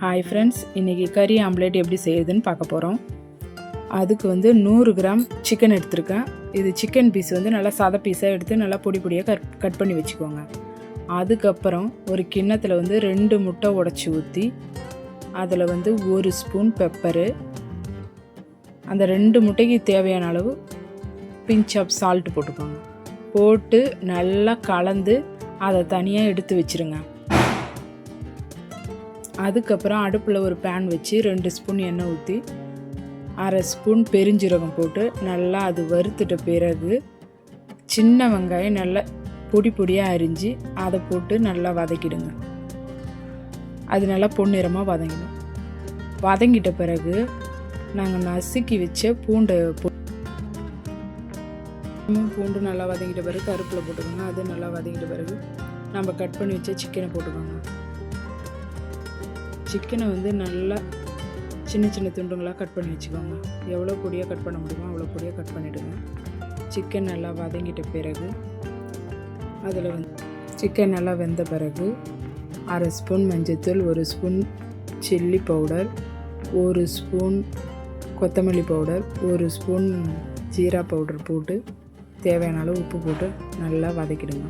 Hi friends இன்றைக்கி கறி omelette எப்படி செய்யுதுன்னு பார்க்க போகிறோம் அதுக்கு வந்து நூறு கிராம் சிக்கன் எடுத்திருக்கேன். இது சிக்கன் பீஸ் வந்து நல்லா சத பீஸாக எடுத்து நல்லா பொடி பொடியாக கட் கட் பண்ணி வச்சுக்கோங்க. அதுக்கப்புறம் ஒரு கிண்ணத்தில் வந்து ரெண்டு முட்டை உடச்சி ஊற்றி அதில் வந்து ஒரு ஸ்பூன் பெப்பரு அந்த ரெண்டு முட்டைக்கு தேவையான அளவு பிஞ்ச் ஆஃப் சால்ட் போட்டுக்கோங்க. போட்டு நல்லா கலந்து அதை தனியாக எடுத்து வச்சிருங்க. அதுக்கப்புறம் அடுப்பில் ஒரு பேன் வச்சு ரெண்டு ஸ்பூன் எண்ணெய் ஊற்றி அரை ஸ்பூன் பெருஞ்சீரகம் போட்டு நல்லா அது வறுத்துட்ட பிறகு சின்ன வெங்காயம் நல்லா பொடி பொடியாக அரிஞ்சு அதை போட்டு நல்லா வதக்கிடுங்க. அது நல்லா பொன்னிறமாக வதங்கிடும் வதங்கிட்ட பிறகு நாங்கள் நசுக்கி வச்ச பூண்டை பூண்டு நல்லா வதங்கிட்ட பிறகு கருப்பில் போட்டுக்கோங்க. அது நல்லா வதங்கிட்ட பிறகு நம்ம கட் பண்ணி வச்ச சிக்கனை போட்டுக்கோங்க. சிக்கனை வந்து நல்லா சின்ன சின்ன துண்டுங்களாக கட் பண்ணி வச்சுக்கோங்க. எவ்வளோ பொடியாக கட் பண்ண முடியுமோ அவ்வளோ பொடியாக கட் பண்ணிவிடுங்க சிக்கன் நல்லா வதங்கிட்ட பிறகு அதில் வந்து சிக்கன் நல்லா வெந்த பிறகு அரை ஸ்பூன் மஞ்சள்தூள் ஒரு ஸ்பூன் சில்லி பவுடர் ஒரு ஸ்பூன் கொத்தமல்லி பவுடர் ஒரு ஸ்பூன் ஜீரா பவுடர் போட்டு தேவையான அளவு உப்பு போட்டு நல்லா வதக்கிடுங்க.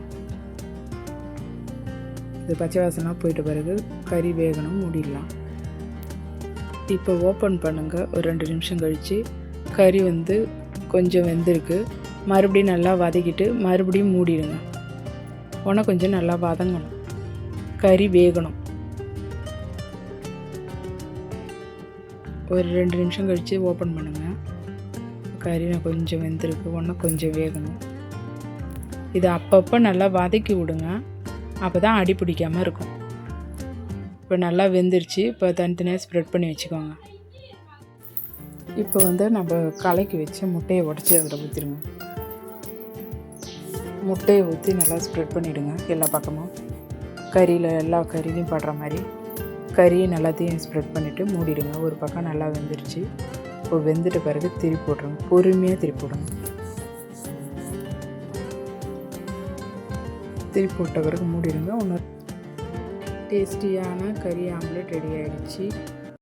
இது பச்சை வாசனாக போயிட்ட பிறகு கறி வேகணும் மூடிடலாம். இப்போ ஓப்பன் பண்ணுங்கள் ஒரு ரெண்டு நிமிஷம் கழித்து கறி வந்து கொஞ்சம் வெந்திருக்கு. மறுபடியும் நல்லா வதக்கிட்டு மறுபடியும் மூடிடுங்க. உன கொஞ்சம் நல்லா வதங்கணும். கறி வேகணும். ஒரு ரெண்டு நிமிஷம் கழித்து ஓப்பன் பண்ணுங்கள் கறி நான் கொஞ்சம் வெந்திருக்கு. ஒன்று கொஞ்சம் வேகணும். இதை அப்பப்போ நல்லா வதக்கி விடுங்க. அப்போ தான் அடி பிடிக்காமல் இருக்கும். இப்போ நல்லா வெந்துருச்சு. இப்போ தனித்தனியாக ஸ்ப்ரெட் பண்ணி வச்சுக்கோங்க. இப்போ வந்து நம்ம கலக்கி வச்சு முட்டையை உடச்சி அதில் ஊற்றிடுங்க முட்டையை ஊற்றி நல்லா ஸ்ப்ரெட் பண்ணிவிடுங்க எல்லா பக்கமும். கறியில் எல்லா கறியிலையும் படுற மாதிரி. கறியை எல்லாத்தையும் ஸ்ப்ரெட் பண்ணிவிட்டு மூடிடுங்க. ஒரு பக்கம் நல்லா வெந்துருச்சு. இப்போ வெந்துட்ட பிறகு திருப்பி போட்டுருங்க. பொறுமையாக திருப்பி விடுங்க திருப்பி போட்ட பிறகு மூடிடுங்க. ஒன்று டேஸ்டியான கறி ஆம்லெட் ரெடி ஆகிடுச்சு